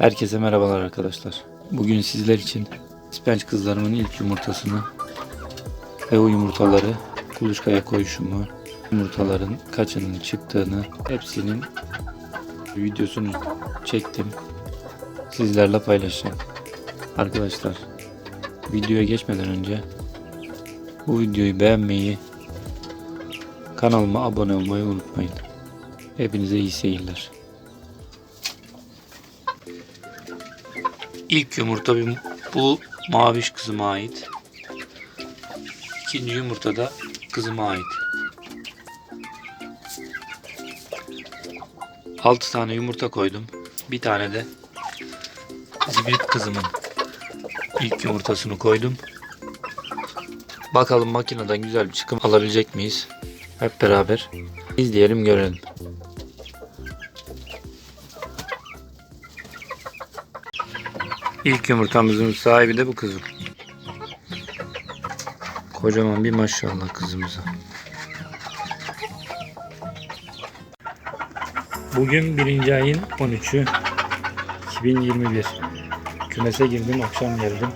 Herkese merhabalar arkadaşlar. Bugün sizler için ispenç kızlarımın ilk yumurtasını ve o yumurtaları kuluçkaya koyuşumu, yumurtaların kaçının çıktığını hepsinin videosunu çektim. Sizlerle paylaşacağım. Arkadaşlar videoya geçmeden önce bu videoyu beğenmeyi, kanalıma abone olmayı unutmayın. Hepinize iyi seyirler. İlk yumurta bu maviş kızıma ait. İkinci yumurta da kızıma ait. 6 tane yumurta koydum. Bir tane de zibrit kızımın ilk yumurtasını koydum. Bakalım makineden güzel bir çıkım alabilecek miyiz? Hep beraber izleyelim görelim. İlk yumurtamızın sahibi de bu kızım. Kocaman bir maşallah kızımıza. Bugün birinci ayın 13'ü 2021. Kümese girdim akşam geldim.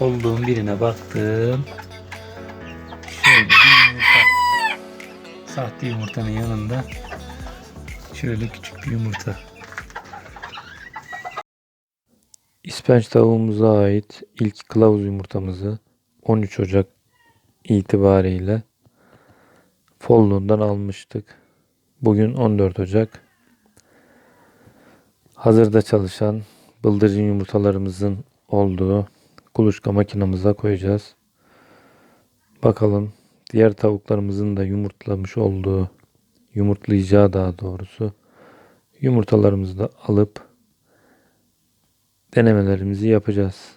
Olduğum birine baktım. Şöyle bir yumurta. Sahte yumurtanın yanında şöyle küçük bir yumurta. İspenç tavuğumuza ait ilk kılavuz yumurtamızı 13 Ocak itibariyle Follundan almıştık. Bugün 14 Ocak. Hazırda çalışan bıldırcın yumurtalarımızın olduğu kuluçka makinamıza koyacağız. Bakalım diğer tavuklarımızın da yumurtlamış olduğu, yumurtlayacağı daha doğrusu yumurtalarımızı da alıp denemelerimizi yapacağız.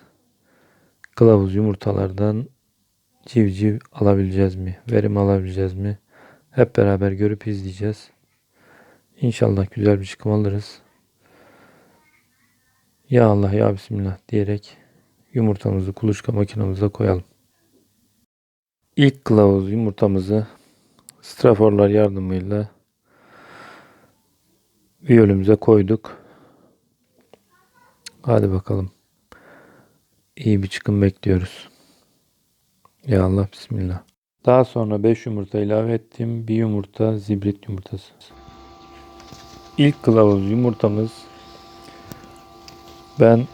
Kılavuz yumurtalardan civciv alabileceğiz mi? Verim alabileceğiz mi? Hep beraber görüp izleyeceğiz. İnşallah güzel bir çıkım alırız. Ya Allah ya Bismillah diyerek yumurtamızı kuluçka makinamıza koyalım. İlk kılavuz yumurtamızı straforlar yardımıyla viyolümüze koyduk. Hadi bakalım. İyi bir çıkım bekliyoruz. Ya Allah bismillah. Daha sonra 5 yumurta ilave ettim. Bir yumurta zibrit yumurtası. İlk kılavuz yumurtamız ben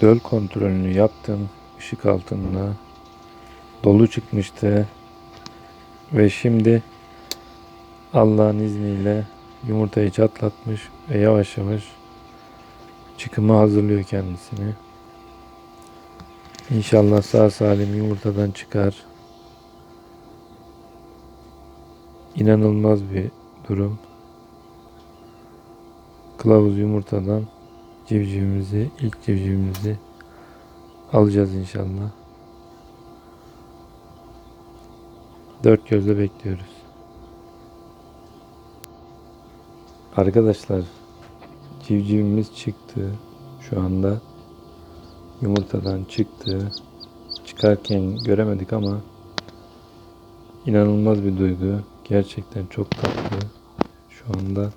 döl kontrolünü yaptım. ışık altında dolu çıkmıştı. Ve şimdi Allah'ın izniyle yumurtayı çatlatmış ve yavaş yavaş çıkıma hazırlıyor kendisini. İnşallah sağ salim yumurtadan çıkar. İnanılmaz bir durum. Kılavuz yumurtadan civcivimizi, ilk civcivimizi alacağız inşallah. Dört gözle bekliyoruz. Arkadaşlar civcivimiz çıktı şu anda yumurtadan çıktı. Çıkarken göremedik ama inanılmaz bir duygu. Gerçekten çok tatlı. Şu anda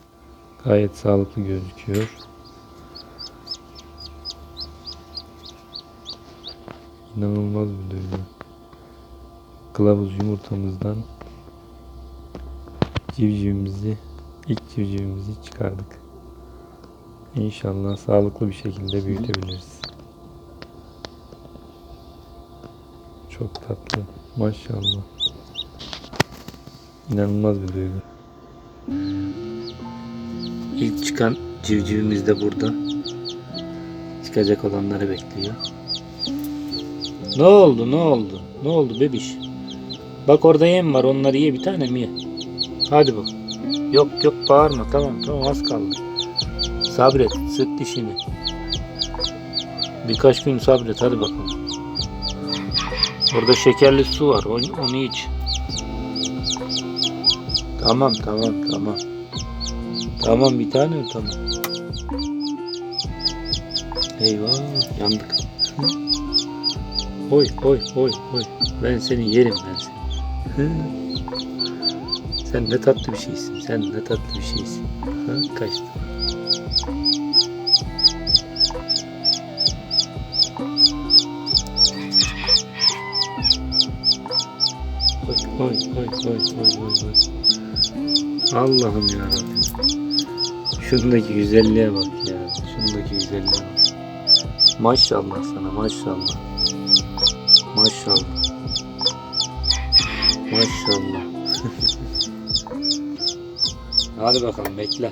gayet sağlıklı gözüküyor. İnanılmaz bir duygu. Kılavuz yumurtamızdan civcivimizi, ilk civcivimizi çıkardık. İnşallah sağlıklı bir şekilde büyütebiliriz. Çok tatlı. Maşallah. İnanılmaz bir duygu. İlk çıkan civcivimiz de burada. Çıkacak olanları bekliyor. Ne oldu ne oldu? Ne oldu bebiş? Bak orada yem var onları ye bir tane mi ye? Hadi bak. Yok yok bağırma tamam tamam az kaldı. Sabret sık dişini. Birkaç gün sabret hadi bakalım. Orada şekerli su var. Onu, onu iç. Tamam tamam tamam. Tamam bir tane tamam. Eyvah yandık. Oy oy oy oy. Ben seni yerim ben seni. Sen ne tatlı bir şeysin. Sen ne tatlı bir şeysin. Ha, kaçtı. Oy oy oy oy. Allah'ım ya Şundaki güzelliğe bak ya. Şundaki güzelliğe bak. Maşallah sana maşallah. Maşallah. Maşallah. Hadi bakalım bekle.